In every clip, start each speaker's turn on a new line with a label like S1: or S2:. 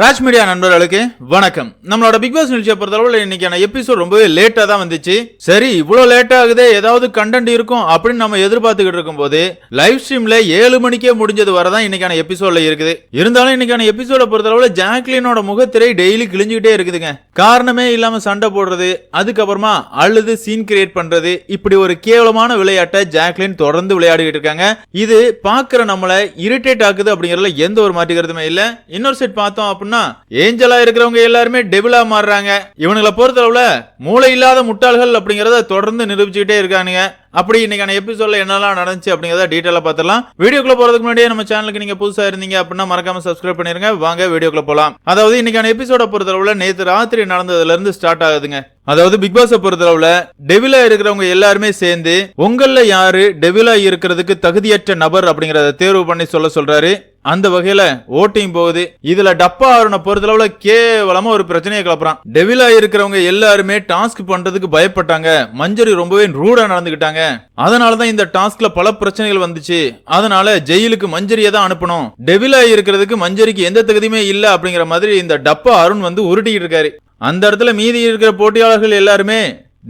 S1: Raj media நண்பர்களுக்கு வணக்கம். நம்மளோட பிக் பாஸ் நிகழ்ச்சியை பொறுத்தளவில் இன்னைக்கான எபிசோட் ரொம்பவே லேட்டாக தான் வந்துச்சு. சரி இவ்வளோ லேட் ஆகுது ஏதாவது கண்டென்ட் இருக்கும் அப்படின்னு நம்ம எதிர்பார்த்துக்கிட்டு இருக்கும்போது லைவ் ஸ்ட்ரீம்ல ஏழு மணிக்கே முடிஞ்சது வரதான் இன்னைக்கான எபிசோட்ல இருக்குது. இருந்தாலும் இன்னைக்கான எபிசோட பொறுத்தளவுல ஜாக்லினோட முகத்திரை டெய்லி கிழிஞ்சுக்கிட்டே இருக்குதுங்க. காரணமே இல்லாம சண்டை போடுறது அதுக்கப்புறமா அழுது சீன் கிரியேட் பண்றது இப்படி ஒரு கேவலமான விளையாட்டை ஜாக்லின் தொடர்ந்து விளையாடிக்கிட்டு இருக்காங்க. இது பாக்குற நம்மளை இரிட்டேட் ஆகுது அப்படிங்கறதுல எந்த ஒரு மாற்றுக்கிறதுமே இல்லை. இன்னொரு செட் பார்த்தோம் அப்படின்னா ஏஞ்சலா இருக்கிறவங்க எல்லாருமே டெபிளா மாறுறாங்க. இவனுங்களை பொறுத்தளவுல மூளை இல்லாத முட்டாள்கள் அப்படிங்கறத தொடர்ந்து நிரூபிச்சுக்கிட்டே இருக்கானுங்க. அப்படி இன்னைக்கான எபிசோட்ல என்னெல்லாம் நடந்துச்சு அப்படிங்கறத டீட்டெயிலா பார்த்துலாம் வீடியோக்குள்ள போறதுக்கு முன்னாடியே நம்ம சேனலுக்கு நீங்க புதுசா இருந்தீங்க அப்படின்னா மறக்காம சப்ஸ்கிரைப் பண்ணிருங்க. வாங்க வீடியோக்குள்ள போலாம். அதாவது இன்னைக்கான எபிசோட பொறுத்தளவுல நேற்று ராத்திரி நடந்ததுல இருந்து ஸ்டார்ட் ஆகுதுங்க. அதாவது பிக் பாஸை பொறுத்தளவுல டெவிலா இருக்கிறவங்க எல்லாருமே சேர்ந்து உங்கள யாரு டெவிலா இருக்கிறதுக்கு தகுதியற்ற நபர் அப்படிங்கறத தேர்வு பண்ணி சொல்ல சொல்றாரு. அந்த வகையில ஓட்டிங் போகுது. இதுல டப்பா அருணை பொறுத்தளவுல கேவலமா ஒரு பிரச்சனையை கிளப்புறான். டெவிலா இருக்கிறவங்க எல்லாருமே டாஸ்க் பண்றதுக்கு பயப்பட்டாங்க. மஞ்சரி ரொம்பவே ரூடா நடந்துகிட்டாங்க. அதனாலதான் இந்த டாஸ்க்ல பல பிரச்சனைகள் வந்துச்சு. அதனால ஜெயிலுக்கு மஞ்சரியை தான் அனுப்பணும். டெவிலா இருக்கிறதுக்கு மஞ்சரிக்கு எந்த தகுதியுமே இல்ல அப்படிங்கிற மாதிரி இந்த டப்பா அருண் வந்து உருட்டிக்கிட்டு இருக்காரு. அந்த இடத்துல மீதி இருக்கிற போட்டியாளர்கள் எல்லாருமே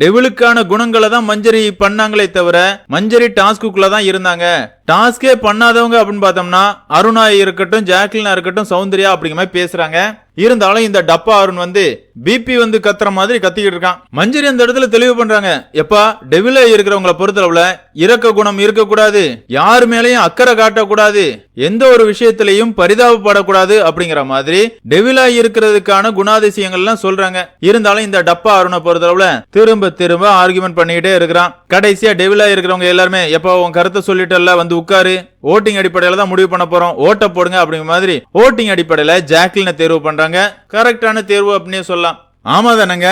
S1: டெவிலுக்கான குணங்களை தான் மஞ்சரி பண்ணாங்களே தவிர மஞ்சரி டாஸ்க்குள்ள தான் இருந்தாங்க. டாஸ்கே பண்ணாதவங்க அப்படின்னு பார்த்தோம்னா அருணா இருக்கட்டும் ஜாக்லினா இருக்கட்டும் சௌந்தர்யா அப்படிங்கிற மாதிரி பேசுறாங்க. இருந்தாலும் இந்த டப்பா அருண் வந்து பிபி வந்து கத்துற மாதிரி கத்திக்கிட்டு இருக்கான். மஞ்சரி அந்த இடத்துல தெளிவு பண்றாங்க. எப்பா டெவில இருக்கிறவங்கள பொறுத்தளவுல இறக்க குணம் இருக்கக்கூடாது. யார் மேலையும் அக்கறை காட்டக்கூடாது. எந்த ஒரு விஷயத்திலையும் பரிதாபப்படக்கூடாது அப்படிங்கிற மாதிரி டெவிலா இருக்கிறதுக்கான குணாதிசயங்கள் எல்லாம் சொல்றாங்க. இருந்தாலும் இந்த டப்பா அருணை பொறுத்தளவுல திரும்ப திரும்ப ஆர்குமெண்ட் பண்ணிக்கிட்டே இருக்கிறான். கடைசியா டெவிலா இருக்கிறவங்க எல்லாருமே எப்போ உன் கருத்தை சொல்லிட்டல்ல வந்து உட்காரு. ஓட்டிங் அடிப்படையில தான் முடிவு பண்ண போறோம். ஓட்ட போடுங்க அப்படிங்கிற மாதிரி ஓட்டிங் அடிப்படையில ஜாக்லினை தேர்வு பண்றாங்க. கரெக்டான தேர்வு அப்படின்னே சொல்லலாம். ஆமா தானங்க?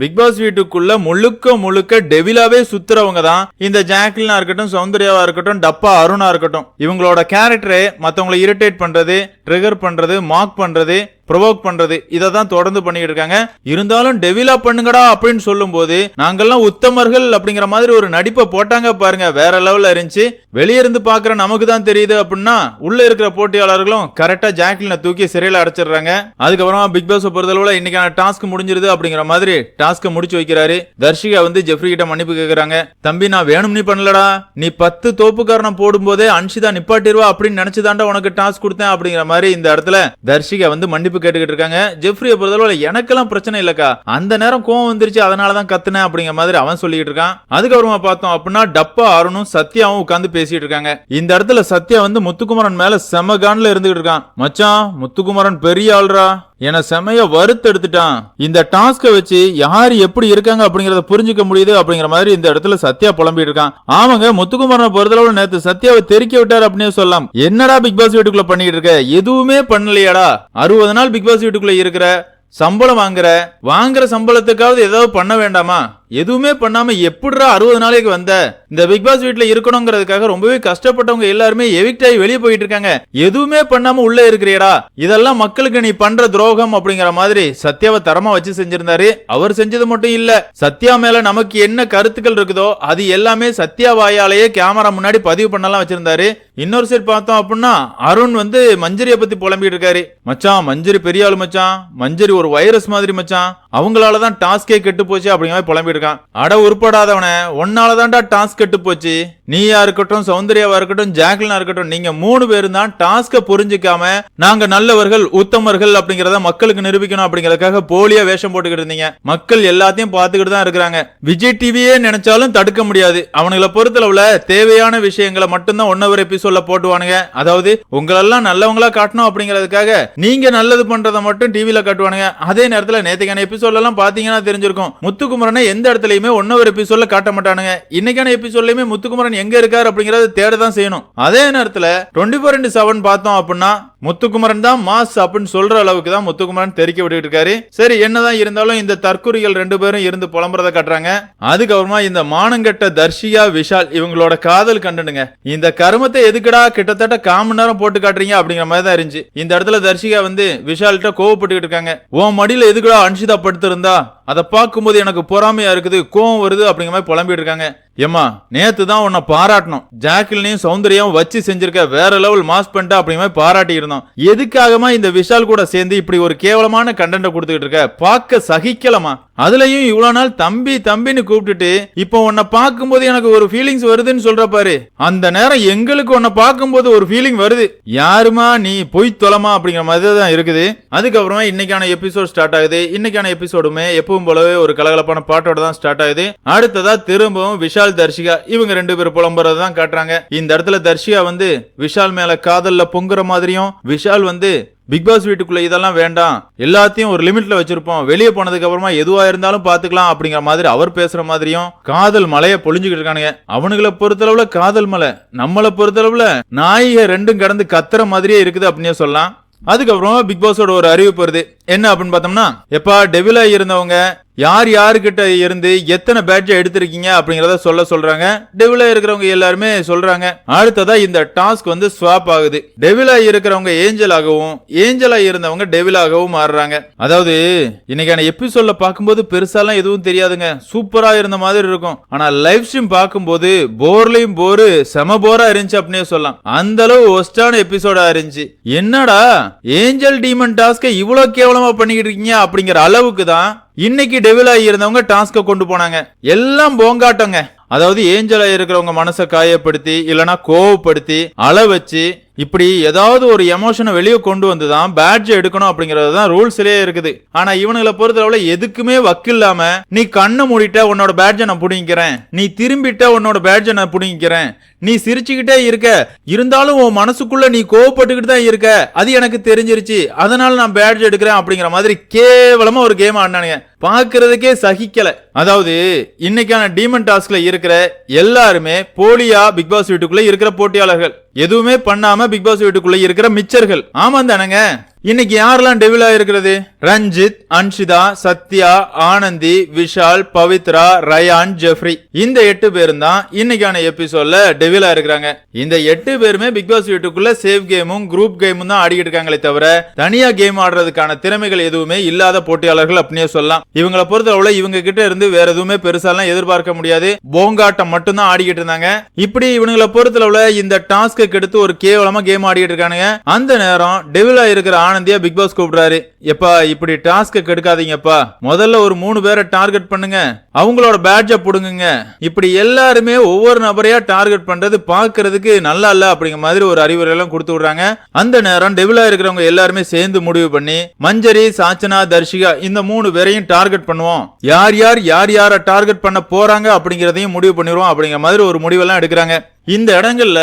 S1: பிக் பாஸ் வீட்டுக்குள்ள முழுக்க முழுக்க டெவிலாவே சுத்துறவங்க தான். இந்த ஜாக்லினா இருக்கட்டும் சௌந்தர்யாவா இருக்கட்டும் டப்பா அருணா இருக்கட்டும் இவங்களோட கேரக்டரை மத்தவங்களை இரிட்டேட் பண்றது ட்ரிகர் பண்றது மார்க் பண்றது ப்ரொவோக் பண்றது இதை தான் தொடர்ந்து பண்ணிட்டு இருக்காங்க. இருந்தாலும் டெவிலா பண்ணுங்கடா அப்படின்னு சொல்லும்போது நாங்கெல்லாம் உத்தமர்கள் அப்படிங்கிற மாதிரி ஒரு நடிப்பை போட்டாங்க பாருங்க வேற லெவல்ல இருந்துச்சு. வெளியிருந்து பாக்குற நமக்கு தான் தெரியுது அப்படின்னா உள்ள இருக்கிற போட்டியாளர்களும் கரெக்டா ஜாக்லினை தூக்கி சிறையில் அடைச்சிடுறாங்க. அதுக்கப்புறமா பிக் பாஸ் பொறுத்தளவுல இன்னைக்கான டாஸ்க் முடிஞ்சிருது அப்படிங்கிற மாதிரி டாஸ்க முடிச்சு வைக்கிறாரு. தர்ஷிகா வந்து ஜெஃப்ரி கிட்ட மன்னிப்பு கேக்குறாங்க. தம்பி நான் வேணும் நீ பண்ணலடா. நீ பத்து தோப்புக்காரனை போடும்போதே அன்ஷிதா நிப்பாட்டிடுவா அப்படின்னு நினைச்சுதாண்டா உனக்கு டாஸ்க் கொடுத்தேன் அப்படிங்கிற மாதிரி இந்த இடத்துல தர்ஷிகா வந்து மன்னிப்பு கேட்டுக்கிட்டு இருக்காங்க. ஜெஃப்ரியை பொறுத்தளவுல எனக்கெல்லாம் பிரச்சனை இல்லக்கா. அந்த நேரம் கோவம் வந்துருச்சு அதனாலதான் கத்துனேன் அப்படிங்கிற மாதிரி அவன் சொல்லிட்டு இருக்கான். அதுக்கப்புறமா பார்த்தோம் அப்படின்னா டப்பா அருணும் சத்யாவும் உட்காந்து பேசிட்டு இருக்காங்க. இந்த இடத்துல சத்யா வந்து முத்துக்குமரன் மேல செம கான்ல இருந்துகிட்டு இருக்கான். மச்சான் முத்துக்குமரன் பெரிய ஆள்ரா. என செமைய வறுத்தெடுத்துட்டான் இந்த டாஸ்க வச்சு யார் எப்படி இருக்காங்க அப்படிங்கறத புரிஞ்சுக்க முடியுது அப்படிங்கிற மாதிரி இந்த இடத்துல சத்யா புலம்பிட்டு இருக்கான். ஆமாங்க முத்துக்குமரனை பொறுத்தளவு நேத்து சத்யாவை தெறிக்க விட்டார் அப்படின்னு சொல்லலாம். என்னடா பிக் பாஸ் வீட்டுக்குள்ள பண்ணிட்டு இருக்க? எதுவுமே பண்ணலையாடா. அறுபது நாள் பிக் பாஸ் வீட்டுக்குள்ள இருக்கிற சம்பளம் வாங்குற வாங்குற சம்பளத்துக்காவது ஏதாவது பண்ண வேண்டாமா? எதுவுமே பண்ணாம எப்படிரா அறுபது நாளைக்கு வந்த? இந்த பிக் பாஸ் வீட்டுல இருக்கணுங்கிறதுக்காக ரொம்பவே கஷ்டப்பட்டவங்க எல்லாருமே எவிக்ட் ஆகி வெளியே போயிட்டு இருக்காங்க. எதுவுமே பண்ணாம உள்ள இருக்கிறியடா. இதெல்லாம் மக்களுக்கு நீ பண்ற துரோகம் அப்படிங்கிற மாதிரி சத்யாவை தரமா வச்சு செஞ்சிருந்தாரு. அவர் செஞ்சது மட்டும் இல்ல சத்யா மேல நமக்கு என்ன கருத்துக்கள் இருக்குதோ அது எல்லாமே சத்யா வாயாலேயே கேமரா முன்னாடி பதிவு பண்ணலாம் வச்சிருந்தாரு. இன்னொரு சைடு பார்த்தோம் அப்படின்னா அருண் வந்து மஞ்சரியை பத்தி புலம்பிட்டு இருக்காரு. மச்சான் மஞ்சரி பெரிய ஆளு மச்சான். மஞ்சரி ஒரு வைரஸ் மாதிரி மச்சான். அவங்களாலதான் டாஸ்கே கெட்டு போச்சு அப்படிங்கிற மாதிரி புலம்பிட்டு போயிருக்கான். அட உருப்படாதவன உன்னாலதான்டா டாஸ்க் கெட்டு போச்சு. நீயா இருக்கட்டும் சௌந்தர்யாவா இருக்கட்டும் ஜாக்லினா இருக்கட்டும் நீங்க மூணு பேரும் தான் டாஸ்க புரிஞ்சுக்காம நாங்க நல்லவர்கள் உத்தமர்கள் அப்படிங்கறத மக்களுக்கு நிரூபிக்கணும் அப்படிங்கறதுக்காக போலியா வேஷம் போட்டுக்கிட்டு இருந்தீங்க. மக்கள் எல்லாத்தையும் பார்த்துக்கிட்டு தான் இருக்கிறாங்க. விஜய் டிவியே நினைச்சாலும் தடுக்க முடியாது. அவனுங்களை பொறுத்தளவுல தேவையான விஷயங்களை மட்டும்தான் ஒன் ஹவர் எபிசோட்ல போட்டுவானுங்க. அதாவது உங்களெல்லாம் நல்லவங்களா காட்டணும் அப்படிங்கறதுக்காக நீங்க நல்லது பண்றதை மட்டும் டிவியில காட்டுவானுங்க. அதே நேரத்துல நேத்துக்கான எபிசோட்ல எல்லாம் பாத்தீங்கன்னா தெரிஞ்சிருக்கும். முத்துக்குமரனை எந்த இடத்துலயுமே ஒன்னொரு ஹவர் எபிசோட்ல காட்ட மாட்டானுங்க. இன்னைக்கான எபிசோட்லயுமே முத்துக்குமரன் எங்க இருக்காரு அப்படிங்கறத தேட தான் செய்யணும். அதே நேரத்துல டுவெண்ட்டி ஃபோர் இன்டு செவன் பார்த்தோம் அப்படின்னா முத்துக்குமரன் தான் மாஸ் அப்படின்னு சொல்ற அளவுக்கு தான் முத்துக்குமரன் தெரிக்க விட்டுட்டு இருக்காரு. சரி என்னதான் இருந்தாலும் இந்த தற்குறிகள் ரெண்டு பேரும் இருந்து புலம்புறத காட்டுறாங்க. அதுக்கப்புறமா இந்த மானங்கெட்ட தர்ஷியா விஷால் இவங்களோட காதல் கண்டனுங்க. இந்த கருமத்தை எதுக்குடா கிட்டத்தட்ட காமன் நேரம் போட்டு காட்டுறீங்க அப்படிங்கிற மாதிரி தான் இருந்துச்சு. இந்த இடத்துல தர்ஷிகா வந்து விஷால்கிட்ட கோவப்பட்டுக்கிட்டு இருக்காங்க. உன் மடியில எதுக்குடா அன்சிதா படுத்திருந்தா? அதை பார்க்கும்போது எனக்கு பொறாமையா இருக்குது கோவம் வருது அப்படிங்கிற மாதிரி புலம்பிட்டு இருக்காங்க. ஏம்மா நேத்து தான் உன்னை பாராட்டணும் ஜாக்கிலையும் சௌந்தர்யம் வச்சு செஞ்சிருக்க வேற லெவல் மாஸ் பண்ணிட்டா அப்படிங்கிற பாராட்டி இருந்தோம். எதுக்காகமா இந்த விஷால் கூட சேர்ந்து இப்படி ஒரு கேவலமான கண்டென்ட்டை கொடுத்துக்கிட்டு இருக்க? பார்க்க சகிக்கலமா அதுலயும் இவ்வளவு நாள் தம்பி தம்பின்னு கூப்பிட்டுட்டு இப்போ உன்னை பார்க்கும்போது எனக்கு ஒரு ஃபீலிங்ஸ் வருதுன்னு சொல்ற பாரு. அந்த நேரம் எங்களுக்கு உன்னை பார்க்கும்போது ஒரு ஃபீலிங் வருது. யாருமா நீ பொய் தொலைமா அப்படிங்கிற மாதிரி தான் இருக்குது. அதுக்கப்புறமா இன்னைக்கான எபிசோட் ஸ்டார்ட் ஆகுது. இன்னைக்கான எபிசோடுமே எப்பவும் போலவே ஒரு கலகலப்பான பாட்டோட தான் ஸ்டார்ட் ஆகுது. அடுத்ததா திரும்பவும் விஷால் தர்ஷிகா இவங்க ரெண்டு பேரும் புலம்புறது தான் காட்டுறாங்க. இந்த இடத்துல தர்ஷிகா வந்து விஷால் மேல காதல்ல பொங்குற மாதிரியும் விஷால் வந்து பிக் பாஸ் வீட்டுக்குள்ள இதெல்லாம் வேண்டாம். எல்லாத்தையும் ஒரு லிமிட்ல வச்சிருப்போம். வெளியே போனதுக்கு அப்புறமா எதுவா இருந்தாலும் பாத்துக்கலாம் அப்படிங்கிற மாதிரி அவர் பேசுற மாதிரியும் காதல் மலைய பொழிஞ்சுக்கிட்டு இருக்கானுங்க. அவனுங்களை பொறுத்தளவுல காதல் மலை நம்மளை பொறுத்தளவுல நாயிக ரெண்டும் கடந்து கத்துற மாதிரியே இருக்குது அப்படின்னே சொல்லலாம். அதுக்கப்புறமா பிக் பாஸோட ஒரு அறிவிப்பு வருது. என்ன அப்படின்னு பார்த்தோம்னா எப்பா டெவிலா இருந்தவங்க யார் யாருக்கிட்ட இருந்து எத்தனை பேட்ஜை எடுத்திருக்கீங்க அப்படிங்கிறத சொல்ல சொல்றாங்க. டெவில இருக்கிறவங்க எல்லாருமே சொல்றாங்க. அடுத்ததா இந்த டாஸ்க் வந்து ஸ்வாப் ஆகுது. டெவிலா இருக்கிறவங்க ஏஞ்சலாகவும் ஏஞ்சலா இருந்தவங்க டெவிலாகவும் மாறுறாங்க. அதாவது இன்னைக்கான எபிசோட்ல பார்க்கும்போது பெருசாலாம் எதுவும் தெரியாதுங்க. சூப்பரா இருந்த மாதிரி இருக்கும். ஆனா லைவ் ஸ்ட்ரீம் பார்க்கும்போது போர்லயும் போரு செம போரா இருந்துச்சு அப்படின்னே சொல்லலாம். அந்த அளவு ஒஸ்டான எபிசோடா இருந்துச்சு. என்னடா ஏஞ்சல் டீமன் டாஸ்க இவ்வளவு கேவலமா பண்ணிக்கிட்டு இருக்கீங்க அப்படிங்கிற அளவுக்கு தான் இன்னைக்கு டெவில் ஆகி இருந்தவங்க டாஸ்க கொண்டு போனாங்க. எல்லாம் போங்காட்டங்க. அதாவது ஏஞ்சலா இருக்கிறவங்க மனசை காயப்படுத்தி இல்லைனா கோவப்படுத்தி அள வச்சு இப்படி ஏதாவது ஒரு எமோஷனை வெளியே கொண்டு வந்து தான் பேட்ஜ் எடுக்கணும் அப்படிங்கறது தான் ரூல்ஸ்லயே இருக்குது. ஆனா இவனுங்களை பொறுத்தளவுல எதுக்குமே வக்கில்லாம நீ கண்ணை மூடிட்ட உன்னோட பேட்ஜை நான் புடிங்கிக்கிறேன். நீ திரும்பிட்ட உன்னோட பேட்ஜை நான் புடிங்கிக்கிறேன். நீ சிரிச்சுக்கிட்டே இருக்க. இருந்தாலும் உன் மனசுக்குள்ள நீ கோவப்பட்டுக்கிட்டு தான் இருக்க. அது எனக்கு தெரிஞ்சிருச்சு. அதனால நான் பேட்ஜ் எடுக்கிறேன் அப்படிங்கிற மாதிரி கேவலமா ஒரு கேம் ஆடினானுங்க. பார்க்கறதுக்கே சகிக்கல. அதாவது இன்னைக்கான டீமன் டாஸ்க்ல இருக்கிற எல்லாருமே போலியா பிக் பாஸ் வீட்டுக்குள்ள இருக்கிற போட்டியாளர்கள். எதுவுமே பண்ணாம பிக் பாஸ் வீட்டுக்குள்ள இருக்கிற மிச்சர்கள். ஆமா தானங்க? இன்னைக்கு யாரெல்லாம் டெவிலா இருக்கிறது? ரஞ்சித் அன்ஷிதா சத்யா ஆனந்தி விஷால் பவித்ரா ரயான் ஜெஃப்ரி. இந்த எட்டு பேரும் தான் இன்னைக்கான எபிசோட்ல டெவிலா இருக்கிறாங்க. இந்த எட்டு பேருமே பிக் பாஸ் வீட்டுக்குள்ள சேவ் கேமும் குரூப் கேமும் தான் ஆடிக்கிட்டு இருக்காங்களே தவிர தனியா கேம் ஆடுறதுக்கான திறமைகள் எதுவுமே இல்லாத போட்டியாளர்கள் அப்படின்னே சொல்லலாம். இவங்களை பொறுத்தளவுல இவங்க கிட்ட இருந்து வேற எதுவுமே பெருசாலாம் எதிர்பார்க்க முடியாது. போங்காட்டம் மட்டும்தான் ஆடிக்கிட்டு இருந்தாங்க. இப்படி இவங்களை பொறுத்தளவுல இந்த டாஸ்க்கு எடுத்து ஒரு கேவலமா கேம் ஆடிக்கிட்டு இருக்கானுங்க. அந்த நேரம் டெவிலா இருக்கிற ஆனந்தியா பிக் பாஸ் கூப்பிடுறாரு. எப்பா இப்படி டாஸ்க கெடுக்காதீங்கப்பா. முதல்ல ஒரு மூணு பேரை டார்கெட் பண்ணுங்க. அவங்களோட பேட்ச புடுங்குங்க. இப்படி எல்லாருமே ஒவ்வொரு நபரையா டார்கெட் பண்றது பாக்குறதுக்கு நல்லா இல்ல அப்படிங்கிற மாதிரி ஒரு அறிவுரை எல்லாம் கொடுத்து விடுறாங்க. அந்த நேரம் டெவிலா இருக்கிறவங்க எல்லாருமே சேர்ந்து முடிவு பண்ணி மஞ்சரி சாச்சனா தர்ஷிகா இந்த மூணு பேரையும் டார்கெட் பண்ணுவோம். யார் யார் யார் யார டார்கெட் பண்ண போறாங்க அப்படிங்கறதையும் முடிவு பண்ணிடுவோம் அப்படிங்கிற மாதிரி ஒரு முடிவெல்லாம் எடுக்கிறாங்க. இந்த இடங்கள்ல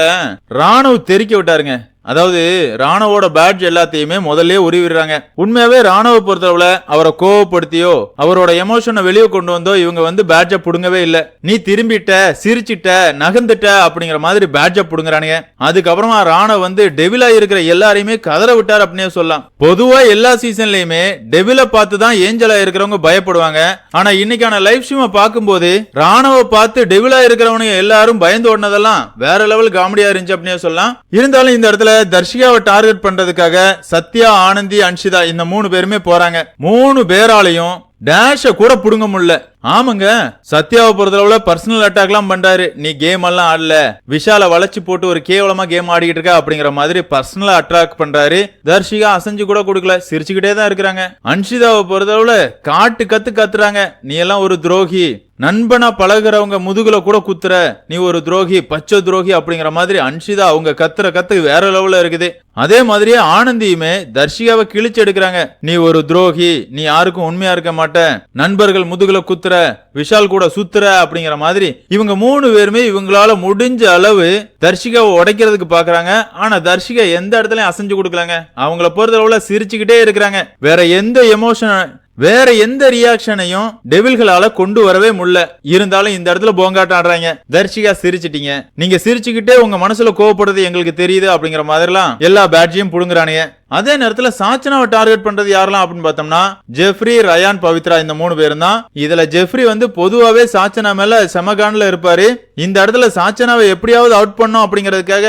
S1: ராணுவ தெறிக்க விட்டாருங்க. அதாவது ராணுவோட பேட்ஜ் எல்லாத்தையுமே முதல்ல உருவிடுறாங்க. உண்மையாவே ராணுவ பொறுத்தளவுல அவரை கோவப்படுத்தியோ அவரோட எமோஷனை வெளியே கொண்டு வந்தோ இவங்க வந்து பேட்ஜ புடுங்கவே இல்ல. நீ திரும்பிட்ட சிரிச்சிட்ட நகர்ந்துட்ட அப்படிங்கிற மாதிரி பேட்ஜ புடுங்குறானுங்க. அதுக்கப்புறமா ராணுவ வந்து டெவிலா இருக்கிற எல்லாரையுமே கதற விட்டார் அப்படின்னே சொல்லலாம். பொதுவா எல்லா சீசன்லயுமே டெவில பார்த்து தான் ஏஞ்சலா இருக்கிறவங்க பயப்படுவாங்க. ஆனா இன்னைக்கான லைவ் ஸ்ட்ரீமை பார்க்கும்போது ராணுவ பார்த்து டெவிலா இருக்கிறவனுங்க எல்லாரும் பயந்து ஓடினதெல்லாம் வேற லெவல் காமெடியா இருந்துச்சு அப்படின்னே சொல்லலாம். இருந்தாலும் இந்த இடத்துல தர்ஷிகாவை டார்கெட் பண்றதுக்காக சத்யா ஆனந்தி அன்ஷிதா இந்த மூணு பேருமே போறாங்க. மூணு பேராலையும் டேஷ கூட புடுங்க முடியல. ஆமாங்க சத்யாவை பொறுத்தளவுல பர்சனல் அட்டாக்லாம் பண்றாரு. நீ கேம் எல்லாம் ஆடல. விஷால வளைச்சு போட்டு ஒரு கேவலமா கேம் ஆடிக்கிட்டு இருக்க அப்படிங்கிற மாதிரி பர்சனலா அட்ராக்ட் பண்றாரு. தர்ஷிகா அசைஞ்சு கூட கொடுக்கல. சிரிச்சுக்கிட்டே தான் இருக்கிறாங்க. அன்ஷிதாவை பொறுத்தளவுல காட்டு கத்து கத்துறாங்க. நீ எல்லாம் ஒரு துரோகி. நண்பனா பழகுறவங்க முதுகுல கூட குத்துற நீ ஒரு துரோகி பச்சை துரோகி அப்படிங்கிற மாதிரி அன்ஷிதா அவங்க கத்துற கத்து வேற லெவல்ல இருக்குது. அதே மாதிரியே ஆனந்தியுமே தர்ஷிகாவை கிழிச்சு எடுக்கிறாங்க. நீ ஒரு துரோகி நீ யாருக்கும் உண்மையா இருக்க மாட்ட நண்பர்கள் முதுகுல குத்துற விஷால் கூட சுத்துற அப்படிங்கிற மாதிரி இவங்க மூணு பேருமே இவங்களால முடிஞ்ச அளவு தர்ஷிகாவை உடைக்கிறதுக்கு பாக்குறாங்க. ஆனா தர்ஷிகா எந்த இடத்துலயும் அசைஞ்சு கொடுக்கலாங்க. அவங்கள பொறுத்தளவுல சிரிச்சுக்கிட்டே இருக்கிறாங்க. வேற எந்த எமோஷன் வேற எந்த ரியாக்ஷனையும் டெவில்களால கொண்டு வரவே முடியல. இருந்தாலும் இந்த இடத்துல போங்காட்டம் ஆடுறாங்க. தர்ஷிகா சிரிச்சிட்டீங்க. நீங்க சிரிச்சுக்கிட்டே உங்க மனசுல கோவப்படுறது எங்களுக்கு தெரியுது அப்படிங்கிற மாதிரிலாம் எல்லா பேட்ஜையும் புடுங்குறானுங்க. அதே நேரத்துல சாச்சனாவை டார்கெட் பண்றது யாரெல்லாம் அப்படின்னு பார்த்தோம்னா ஜெஃப்ரி ரயான் பவித்ரா இந்த மூணு பேரும் தான். இதுல ஜெஃப்ரி வந்து பொதுவாவே சாச்சனா மேல செமகான்ல இருப்பாரு. இந்த இடத்துல சாச்சனாவை எப்படியாவது அவுட் பண்ணும் அப்படிங்கிறதுக்காக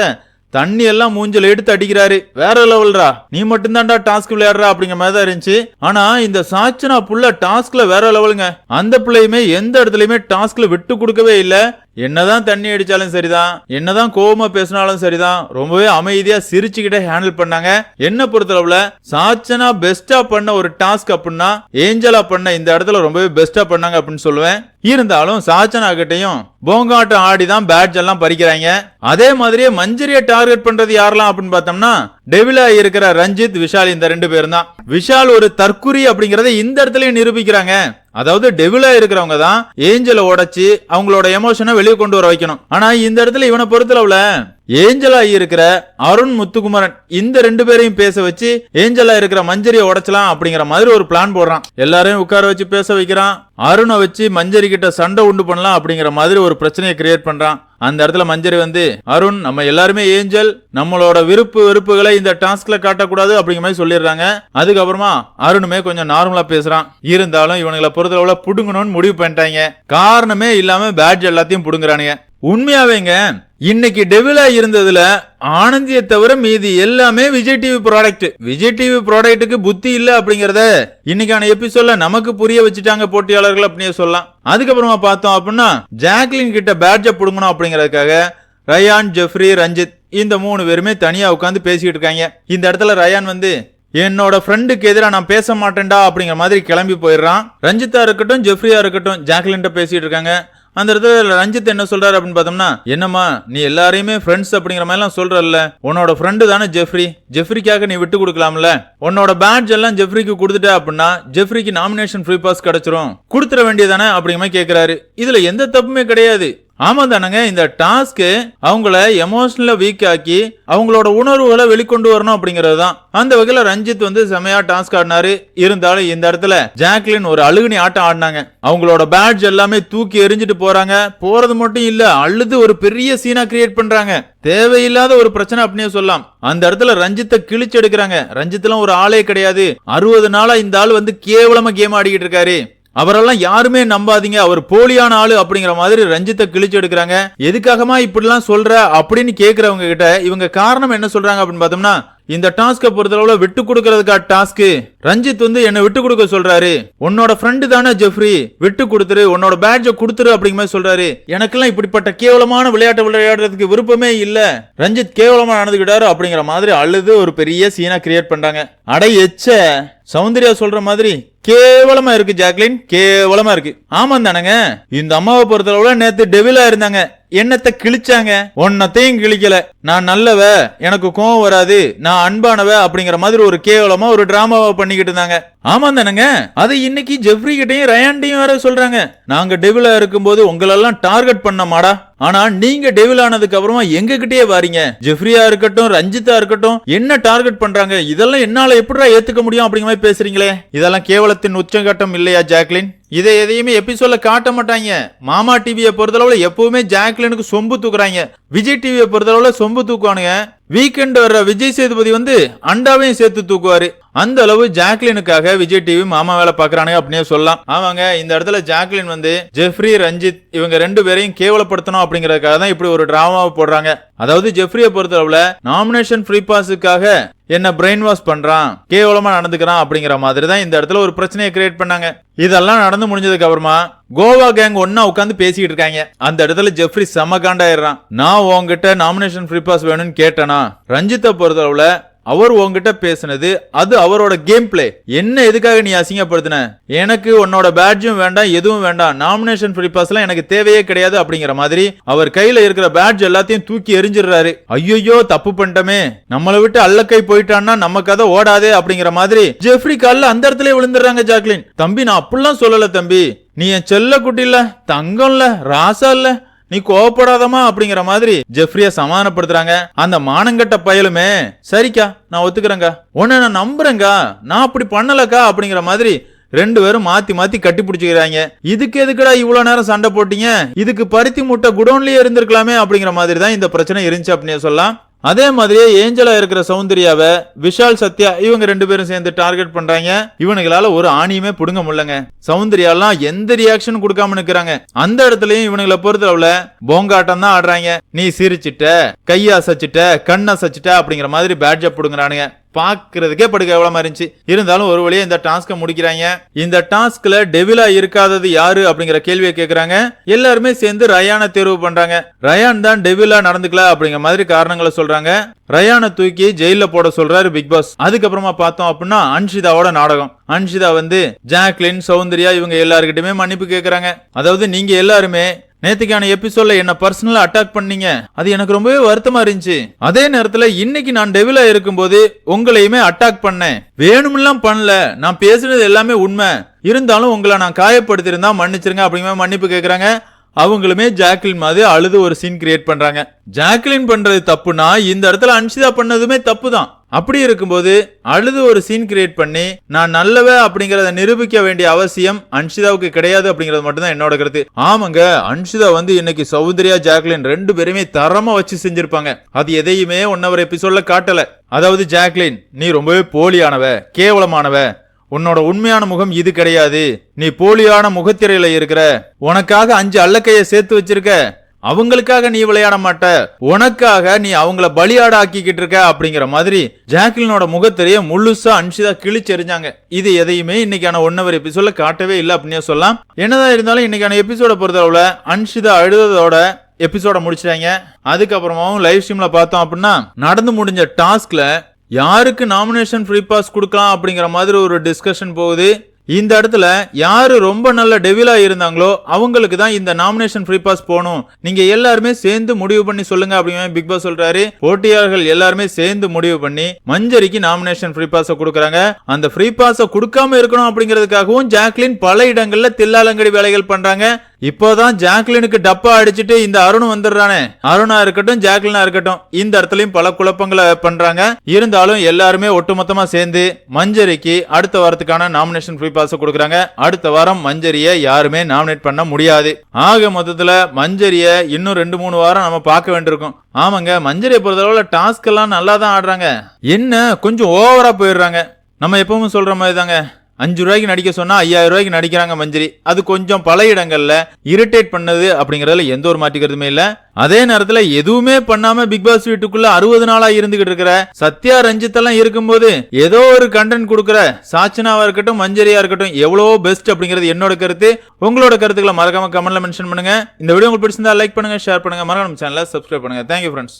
S1: தண்ணி எல்லாம் மூஞ்சல் எடுத்து அடிக்கிறாரு. வேற லெவல்ரா. நீ மட்டும்தான்டா டாஸ்க் விளையாடுறா அப்படிங்கிற மாதிரி தான் இருந்துச்சு. ஆனா இந்த சாச்சனா புள்ள டாஸ்க்ல வேற லெவலுங்க. அந்த பிள்ளையுமே எந்த இடத்துலயுமே டாஸ்க்ல விட்டு கொடுக்கவே இல்ல. என்னதான் தண்ணி அடிச்சாலும் சரிதான் என்னதான் கோபமா பேசினாலும் சரிதான் ரொம்பவே அமைதியா சிரிச்சுக்கிட்டே ஹேண்டில் பண்ணாங்க. என்ன பொறுத்தளவுல சாச்சனா பெஸ்டா பண்ண ஒரு டாஸ்க் அப்படின்னா ஏஞ்சலா பண்ண இந்த இடத்துல ரொம்பவே பெஸ்டா பண்ணாங்க அப்படின்னு சொல்லுவேன். இருந்தாலும் சாச்சனா கிட்டையும் போங்காட்டம் ஆடி தான் பேட்ஜ் எல்லாம் பறிக்கிறாங்க. அதே மாதிரியே மஞ்சரியை டார்கெட் பண்றது யாரெல்லாம் அப்படின்னு பார்த்தோம்னா டெவிலா இருக்கிற ரஞ்சித் விஷால் இந்த ரெண்டு பேரும் தான் விஷால் ஒரு தற்குறி அப்படிங்கறத இந்த இடத்துலயும் நிரூபிக்கிறாங்க. அதாவது டெவிலா இருக்கிறவங்க தான் ஏஞ்சலை உடைச்சு அவங்களோட எமோஷனை வெளியே கொண்டு வர வைக்கணும். ஆனா இந்த இடத்துல இவனை பொறுத்தளவுல ஏஞ்சலா இருக்கிற அருண் முத்துக்குமரன் இந்த ரெண்டு பேரையும் பேச வச்சு ஏஞ்சலா இருக்கிற மஞ்சரியை உடைச்சலாம் அப்படிங்கிற மாதிரி ஒரு பிளான் போடுறான். எல்லாரையும் உட்கார வச்சு பேச வைக்கிறான். அருணை வச்சு மஞ்சரி கிட்ட சண்டை உண்டு பண்ணலாம் அப்படிங்கிற மாதிரி ஒரு பிரச்சனையை கிரியேட் பண்றான். அந்த இடத்துல மஞ்சரி வந்து அருண் நம்ம எல்லாருமே ஏஞ்சல் நம்மளோட விருப்பு வெறுப்புகளை இந்த டாஸ்க்ல காட்டக்கூடாது அப்படிங்கிற மாதிரி சொல்லிடுறாங்க. அதுக்கப்புறமா அருணுமே கொஞ்சம் நார்மலா பேசுறான். இருந்தாலும் இவனுங்களை பொறுத்தளவுல புடுங்கணும்னு முடிவு பண்ணிட்டாங்க. காரணமே இல்லாம பேட்ஜ் எல்லாத்தையும் புடுங்குறானுங்க. உண்மையாவேங்க. இன்னைக்கு டெவிலா இருந்ததுல ஆனந்தியை தவிர மீதி எல்லாமே Vijay TV product Vijay TV ப்ராடக்ட்டுக்கு புத்தி இல்ல அப்படிங்கறத இன்னைக்கான எபிசோட்ல நமக்கு புரிய வச்சுட்டாங்க போட்டியாளர்கள் அப்படின்னு சொல்லலாம். அதுக்கப்புறமா பார்த்தோம் அப்படின்னா ஜாக்லின் கிட்ட பேட்ஜை புடுங்கணும் அப்படிங்கறதுக்காக ரயான் ஜெஃப்ரி ரஞ்சித் இந்த மூணு பேருமே தனியா உட்காந்து பேசிக்கிட்டு இருக்காங்க. இந்த இடத்துல ரயான் வந்து என்னோட ஃப்ரெண்டுக்கு எதிராக நான் பேச மாட்டேன்டா அப்படிங்கிற மாதிரி கிளம்பி போயிடுறான். ரஞ்சித்தா இருக்கட்டும் ஜெஃப்ரியா இருக்கட்டும் ஜாக்லின்ட்ட பேசிட்டு இருக்காங்க. அந்த இடத்துல ரஞ்சித் என்ன சொல்றாரு அப்படின்னு பார்த்தோம்னா என்னம்மா நீ எல்லாரையுமே ஃப்ரெண்ட்ஸ் அப்படிங்கிற மாதிரிலாம் சொல்றல்ல? உன்னோட ஃப்ரெண்டு தானே ஜெஃப்ரி. ஜெஃப்ரிக்காக நீ விட்டு கொடுக்கலாம்ல? உன்னோட பேட்ஜ் எல்லாம் ஜெஃப்ரிக்கு கொடுத்துட்ட அப்படின்னா ஜெஃப்ரிக்கு நாமினேஷன் ஃப்ரீ பாஸ் கிடைச்சிரும். கொடுத்துட வேண்டியதானே அப்படிங்கிற மாதிரி கேட்கிறாரு இதுல எந்த தப்புமே கிடையாது. ஆமா தானங்க இந்த டாஸ்க் அவங்கள எமோஷனலா வீக் ஆக்கி அவங்களோட உணர்வுகளை வெளிக்கொண்டு வரணும் அப்படிங்கிறது தான் அந்த வகையில ரஞ்சித் வந்து செமையா டாஸ்க் ஆடினாரு. இருந்தாலும் இந்த இடத்துல ஜாக்லின் ஒரு அழுகுனி ஆட்டம் ஆடினாங்க. அவங்களோட பேட்ஜ் எல்லாமே தூக்கி எரிஞ்சிட்டு போறாங்க. போறது மட்டும் இல்ல அழுது ஒரு பெரிய சீனா கிரியேட் பண்றாங்க. தேவையில்லாத ஒரு பிரச்சனை அப்படியே சொல்லலாம். அந்த இடத்துல ரஞ்சித்தை கிழிச்சு எடுக்கிறாங்க. ரஞ்சித்லாம் ஒரு ஆளே கிடையாது. அறுபது நாளா இந்த ஆள் வந்து கேவலமா கேம் ஆடிக்கிட்டு இருக்காரு. அவரெல்லாம் யாருமே நம்பாதீங்க. அவர் போலியான ஆளு அப்படிங்கிற மாதிரி ரஞ்சித்தை கிழிச்சு எடுக்கிறாங்க. எதுக்காகமா இப்படிலாம் சொல்ற அப்படின்னு கேக்குறவங்க கிட்ட இவங்க காரணம் என்ன சொல்றாங்க அப்படின்னு பார்த்தோம்னா இந்த டாஸ்கை பொறுத்தளவுல விட்டு கொடுக்கறதுக்கா டாஸ்க் ரஞ்சித் வந்து என்ன விட்டு கொடுக்க சொல்றாரு. உன்னோட ஃப்ரெண்டு தானே ஜெஃப்ரி விட்டு கொடுத்துரு. உன்னோட பேட்ஜை கொடுத்துரு அப்படிங்கிற மாதிரி சொல்றாரு. எனக்கெல்லாம் இப்படிப்பட்ட கேவலமான விளையாட்டு விளையாடுறதுக்கு விருப்பமே இல்ல. ரஞ்சித் கேவலமா நடந்துகிட்டாரு அப்படிங்கிற மாதிரி அழுது ஒரு பெரிய சீனா கிரியேட் பண்றாங்க அடை எச்ச. சௌந்தர்யா சொல்ற மாதிரி கேவலமா இருக்கு ஜாக்லின். கேவலமா இருக்கு. ஆமா தானங்க. இந்த அம்மாவை பொறுத்தளவுல நேத்து டெவிலா இருந்தாங்க. என்னத்தை கிழிச்சாங்க? ஒன்னத்தையும் கிழிக்கல. நான் நல்லவ எனக்கு கோவம் வராது நான் அன்பானவ அப்படிங்கிற மாதிரி ஒரு கேவலமா ஒரு டிராமாவை பண்ணிக்கிட்டு இருந்தாங்க. ஆமா தானங்க? அது இன்னைக்கு ஜெஃப்ரி கிட்டையும் ரயான்டையும் வேற சொல்றாங்க. நாங்க டெவிலா இருக்கும்போது உங்களெல்லாம் டார்கெட் பண்ண மாடா ஆனா நீங்க டெவில் ஆனதுக்கு அப்புறமா எங்க கிட்டயே வாரீங்க. ஜெஃப்ரியா இருக்கட்டும் ரஞ்சிதா இருக்கட்டும் என்ன டார்கெட் பண்றாங்க? இதெல்லாம் என்னால எப்படிடா ஏத்துக்க முடியும் அப்படிங்கிற மாதிரி பேசுறீங்களே. இதெல்லாம் கேவலத்தின் உச்சகட்டம் இல்லையா ஜாக்லின்? இதை எதையுமே எபிசோட்ல காட்ட மாட்டாங்க. மாமா டிவியை பொறுத்தளவுல எப்பவுமே ஜாக்லினுக்கு சொம்பு தூக்குறாங்க. விஜய் டிவியை பொறுத்தளவுல சொம்பு தூக்குவானுங்க. வீக்கெண்ட் வர்ற விஜய் சேதுபதி வந்து அண்டாவையும் சேர்த்து தூக்குவாரு. அந்த அளவு ஜாக்லினுக்காக விஜய் டிவி மாமா வேலை பாக்குறானுங்க அப்படின்னே சொல்லலாம். ஆமாங்க இந்த இடத்துல ஜாக்லின் வந்து ஜெஃப்ரி ரஞ்சித் இவங்க ரெண்டு பேரையும் கேவலப்படுத்தணும் அப்படிங்கறதுக்காக தான் இப்படி ஒரு டிராமாவை போடுறாங்க. அதாவது ஜெஃப்ரியை பொறுத்தளவுல நாமினேஷன் ஃப்ரீ பாஸுக்காக என்ன பிரெயின் வாஷ் பண்றான் கேவலமா நடந்துக்கிறான் அப்படிங்கிற மாதிரி தான் இந்த இடத்துல ஒரு பிரச்சனையை கிரியேட் பண்ணாங்க. இதெல்லாம் நடந்து முடிஞ்சதுக்கு அப்புறமா கோவா கேங் ஒன்னா உட்காந்து பேசிக்கிட்டு இருக்காங்க. அந்த இடத்துல ஜெஃப்ரி செம காண்டாயிடுறான். நான் உங்ககிட்ட நாமினேஷன் ஃப்ரீ பாஸ் வேணும்னு கேட்டேனா? ரஞ்சித்தை பொறுத்தளவுல அவர் உன்கிட்ட பேசுனது அது அவரோட கேம் பிளே என்ன எதுக்காக நீ அசிங்கப்படுத்தின? எனக்கு உன்னோட பேட்ஜும் வேண்டாம் எதுவும் வேண்டாம். நாமினேஷன் ஃப்ரீ பாஸ்லாம் எனக்கு தேவையே கிடையாது அப்படிங்கிற மாதிரி அவர் கையில இருக்கிற பேட்ஜ் எல்லாத்தையும் தூக்கி எரிஞ்சிடுறாரு. ஐயோ தப்பு பண்ணிட்டமே. நம்மளை விட்டு அல்லக்கை போயிட்டான்னா நம்ம கதை ஓடாதே அப்படிங்கிற மாதிரி ஜெஃப்ரி கால்ல அந்த இடத்துல விழுந்துடுறாங்க ஜாக்லின். தம்பி நான் அப்படிலாம் சொல்லல தம்பி. நீ என் செல்ல குட்டி இல்ல தங்கம் இல்ல ராசா இல்ல நீ கோவப்படாதமா அப்படிங்கிற மாதிரி ஜெஃப்ரிய சமாதானப்படுத்துறாங்க. அந்த மானங்கட்ட பயலுமே சரிக்கா நான் ஒத்துக்கிறேங்க உன்னை நான் நம்புறேங்க நான் அப்படி பண்ணலக்கா அப்படிங்கிற மாதிரி ரெண்டு பேரும் மாத்தி மாத்தி கட்டி பிடிச்சிக்கிறாங்க. இதுக்கு எதுக்குடா இவ்வளவு நேரம் சண்டை போட்டீங்க? இதுக்கு பருத்தி முட்டை குடோன்லயே இருந்திருக்கலாமே அப்படிங்கிற மாதிரி தான் இந்த பிரச்சனை இருந்துச்சு அப்படின்னு சொல்லலாம். அதே மாதிரியே ஏஞ்சலா இருக்கிற சௌந்தர்யாவை விஷால் சத்யா இவங்க ரெண்டு பேரும் சேர்ந்து டார்கெட் பண்றாங்க. இவனுங்களால ஒரு ஆணியுமே புடுங்க முடியலங்க. சௌந்தர்யாலாம் எந்த ரியாக்ஷன் கொடுக்காம நிக்கிறாங்க. அந்த இடத்துலயும் இவனுங்களை பொறுத்தளவுல போங்காட்டம் தான் ஆடுறாங்க. நீ சிரிச்சிட்ட கைய அசைச்சிட்ட கண் அசைச்சிட்ட அப்படிங்கிற மாதிரி பேட்ஜ புடுங்குறானுங்க. பாக்குறதுக்கே படு கேவலமா இருந்துச்சு. இருந்தாலும் ஒரு வழியா இந்த டாஸ்க்கை முடிக்கிறாங்க. இந்த டாஸ்க்ல டெவிலா இருக்காதது யாரு அப்படிங்கிற கேள்வியை கேக்குறாங்க. எல்லாருமே சேர்ந்து ரயானை தேர்வு பண்றாங்க. ரயான் தான் டெவிலா நடந்துக்கல அப்படிங்கிற மாதிரி காரணங்களை சொல்றாங்க. ரயானை தூக்கி ஜெயில போட சொல்றாரு பிக் பாஸ் அதுக்கப்புறமா பார்த்தோம் அப்படின்னா அன்ஷிதாவோட நாடகம். அன்ஷிதா வந்து ஜாக்லின் சௌந்தர்யா இவங்க எல்லாருக்கிட்டுமே மன்னிப்பு கேக்குறாங்க. அதாவது நீங்க எல்லாருமே நேத்துக்கான எபிசோட்ல என்ன பர்சனலா அட்டாக் பண்ணீங்க. அது எனக்கு ரொம்பவே வருத்தமா இருந்துச்சு. அதே நேரத்துல இன்னைக்கு நான் டெவிலா இருக்கும்போது உங்களையுமே அட்டாக் பண்ணேன். வேணும்லாம் பண்ணல. நான் பேசுனது எல்லாமே உண்மை. இருந்தாலும் உங்களை நான் காயப்படுத்திருந்தா மன்னிச்சிருங்க அப்படிங்கிற மன்னிப்பு கேக்குறாங்க. அவங்களுமே ஜாக்லின் மாதிரி அழுது ஒரு சீன் கிரியேட் பண்றாங்க. ஜாக்லின் பண்றது தப்புனா இந்த இடத்துல அன்சிதா பண்ணதுமே தப்பு தான் அப்படி இருக்கும்போது அழுது ஒரு சீன் கிரியேட் பண்ணி நான் நல்லவ அப்படிங்கறத நிரூபிக்க வேண்டிய அவசியம் அன்ஷிதாவுக்கு கிடையாது அப்படிங்கறது மட்டும்தான் என்னோட கருத்து. ஆமாங்க அன்ஷிதா வந்து இன்னைக்கு சௌந்தர்யா ஜாக்லின் ரெண்டு பேருமே தரமா வச்சு செஞ்சிருப்பாங்க. அது எதையுமே ஒன்னவர் எபிசோட்ல காட்டல. அதாவது ஜாக்லின் நீ ரொம்பவே போலியானவ கேவலமானவ. உன்னோட உண்மையான முகம் இது கிடையாது. நீ போலியான முகத்திரையில இருக்கிற உனக்காக அஞ்சு அல்லக்கைய சேர்த்து வச்சிருக்க. அவங்களுக்காக நீ விளையாட மாட்ட. உனக்காக நீ அவங்கள பலியாட ஆக்கிக்கிட்டு இருக்க அப்படிங்கிற மாதிரி ஜாக்லினோட முகத்திரைய முழுசா அன்ஷிதா கிழிச்செறிஞ்சாங்க. இது எதையுமே இன்னைக்கான ஒன்னவர் எபிசோட்ல காட்டவே இல்லை அப்படின்னு சொல்லலாம். என்னதான் இருந்தாலும் இன்னைக்கான எபிசோட பொறுத்தளவுல அன்ஷிதா அழுததோட எபிசோட முடிச்சிட்டாங்க. அதுக்கப்புறமாவும் லைவ் ஸ்ட்ரீம்ல பார்த்தோம் அப்படின்னா நடந்து முடிஞ்ச டாஸ்க்ல யாருக்கு நாமினேஷன் ஃப்ரீ பாஸ் கொடுக்கலாம் அப்படிங்கிற மாதிரி ஒரு டிஸ்கஷன் போகுது. இந்த இடத்துல யாரு ரொம்ப நல்ல டெவிலா இருந்தாங்களோ அவங்களுக்கு தான் இந்த நாமினேஷன் ஃப்ரீ பாஸ் போகணும். நீங்க எல்லாருமே சேர்ந்து முடிவு பண்ணி சொல்லுங்க அப்படின்னு பிக் பாஸ் சொல்றாரு. போட்டியாளர்கள் எல்லாருமே சேர்ந்து முடிவு பண்ணி மஞ்சரிக்கு நாமினேஷன் ஃப்ரீ பாஸ் கொடுக்குறாங்க. அந்த ஃப்ரீ பாஸ் கொடுக்காம இருக்கணும் அப்படிங்கிறதுக்காகவும் ஜாக்லின் பல இடங்கள்ல தில்லாலங்கடி வேலைகள் பண்றாங்க. இப்போதான் ஜாக்லினுக்கு டப்பா அடிச்சிட்டு இந்த அருண் வந்துடுறானே. அருணா இருக்கட்டும் ஜாக்லினா இருக்கட்டும் இந்த இடத்துலயும் பல குழப்பங்களை பண்றாங்க. இருந்தாலும் எல்லாருமே ஒட்டுமொத்தமா சேர்ந்து மஞ்சரிக்கு அடுத்த வாரத்துக்கான நாமினேஷன் ஃப்ரீ பாஸ் கொடுக்குறாங்க. அடுத்த வாரம் மஞ்சரிய யாருமே நாமினேட் பண்ண முடியாது. ஆக மொத்தத்துல மஞ்சரிய இன்னும் ரெண்டு மூணு வாரம் நம்ம பார்க்க வேண்டியிருக்கும். ஆமாங்க மஞ்சரியை பொறுத்தளவுல டாஸ்க் எல்லாம் நல்லா தான் ஆடுறாங்க. என்ன கொஞ்சம் ஓவரா போயிடுறாங்க. நம்ம எப்பவும் சொல்ற மாதிரி தாங்க அஞ்சு ரூபாய்க்கு நடிக்க சொன்னா ஐயாயிரம் ரூபாய்க்கு நடிக்கிறாங்க மஞ்சரி. அது கொஞ்சம் பல இடங்கள்ல இரிட்டேட் பண்ணது அப்படிங்கறதுல எந்த ஒரு மாற்றிக்கிறதுமே இல்ல. அதே நேரத்துல எதுவுமே பண்ணாம பிக் பாஸ் வீட்டுக்குள்ள அறுபது நாளா இருந்துகிட்டு இருக்கிற சத்யா ரஞ்சித் எல்லாம் இருக்கும்போது ஏதோ ஒரு கண்டென்ட் கொடுக்குற சாச்சனாவா இருக்கட்டும் மஞ்சரியா இருக்கட்டும் எவ்வளவோ பெஸ்ட் அப்படிங்கிறது என்னோட கருத்து. உங்களோட கருத்துக்களை மறக்காம கமெண்ட்ல மென்ஷன் பண்ணுங்க. இந்த வீடியோ உங்களுக்கு பிடிச்சிருந்தா லைக் பண்ணுங்க ஷேர் பண்ணுங்க. மறக்காம சேனலை சப்ஸ்கிரைப் பண்ணுங்க. Thank you friends